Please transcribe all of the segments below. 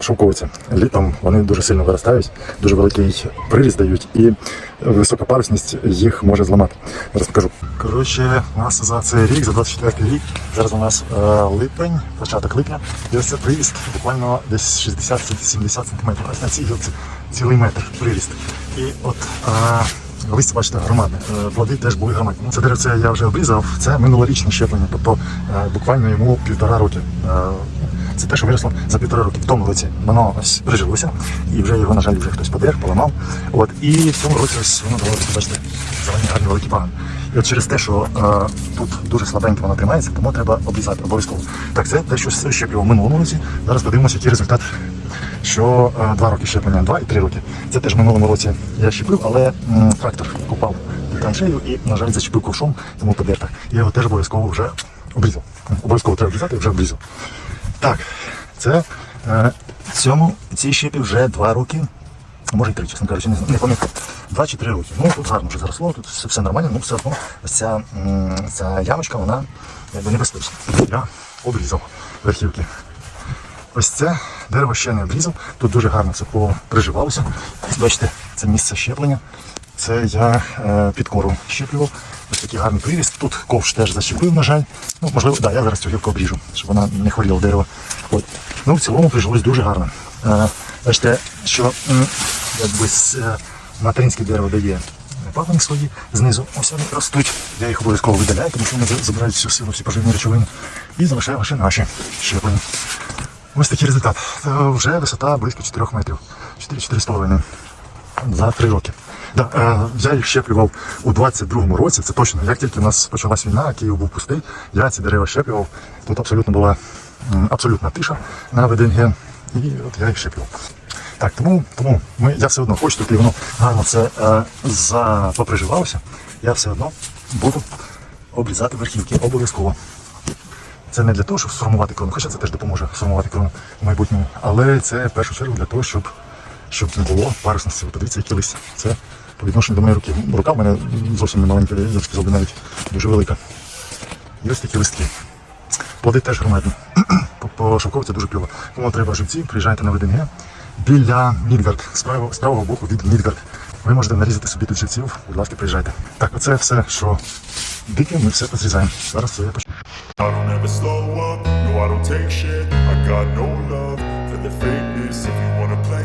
Шовковиці. Літом вони дуже сильно виростають, дуже великий приріст дають, і висока парусність їх може зламати. Зараз покажу. Коротше, у нас за цей рік, за 24 рік, зараз у нас е, липень, початок липня, і ось це приріст буквально десь 60-70 см. Ось на цій гілці цілий метр приріст. І от е, листя, бачите, громадне. Е, Плоди теж були громадні. Ну, Це деревце я вже обрізав, це минулорічне щеплення, тобто е, буквально йому півтора роки. Це те, що виросло за півтора роки. В тому році воно ось прижилося, і вже його, на жаль, вже хтось подер, поламав. От, і в цьому році ось воно дало, бачите, зелені гарні великі пагани. І от через те, що е, тут дуже слабенько воно тримається, тому треба обрізати обов'язково. Так, це те, що щеплював в минулому році. Зараз подивимося, який результат. Що е, два роки щеплення, два і три роки. Це теж в минулому році я щепив, але м, трактор упав під траншею і, на жаль, зачепив ковшом, тому подерта. Я його теж обов'язково вже обрізав. Обов'язково треба обрізати, вже обрізав. Так, це е, цьому цій щепі вже два роки. Може і три, чесно кажучи, не, не пам'ятаю. Два чи три роки. Ну тут гарно вже заросло, тут все, все нормально, ну все одно ця, ця ямочка, вона якби небезпечна. Я обрізав верхівки. Ось це дерево ще не обрізав. Тут дуже гарно все приживалося. Бачите, це місце щеплення. Це я е, під кору щеплював. Такий гарний приріст. Тут ковш теж защепив, на жаль. Ну, можливо, да, я зараз цю гілку обріжу, щоб вона не хворіла дерево. От. Ну, в цілому прижилось дуже гарно. Е, бачите, що якби е, материнське дерево дає пагони свої знизу. Ось вони ростуть. Я їх обов'язково видаляю, тому що вони забирають всю силу, всі поживні речовини. І залишаю лише наші щеплення. Ось такий результат. Е, Вже висота близько 4 метрів. 4-4,5 за 3 роки. Да, е, я їх щеплював у 22-му році, це точно. Як тільки у нас почалась війна, Київ був пустий, я ці дерева щеплював. Тут абсолютно була абсолютна тиша на ВДНГ. І от я їх щеплював. Так, тому, тому ми, я все одно хочу, тут і воно гарно це е, за, поприживалося, я все одно буду обрізати верхівки обов'язково. Це не для того, щоб сформувати крону, хоча це теж допоможе сформувати крону в майбутньому. Але це в першу чергу для того, щоб, щоб не було парусності. Подивіться, які листя. Це по відношенню до моєї руки. Рука в мене зовсім не маленька, я сказав би навіть дуже велика. І ось такі листки. Плоди теж громадні. По- шовковці дуже кльово. Кому треба живці, приїжджайте на ВДНГ біля Мідгард, з правого, з правого боку від Мідгард. Ви можете нарізати собі тут живців, будь ласка, приїжджайте. Так, оце все, що дике, ми все позрізаємо. Зараз це я почну. I don't ever slow up, no I don't take shit I got no love for the fakeness If you wanna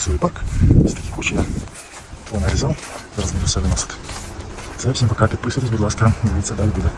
Красивий парк. Ось такі кучі я понарізав. Зараз буду все виносити. Це всім пока. Підписуйтесь, будь ласка, дивіться, далі буде.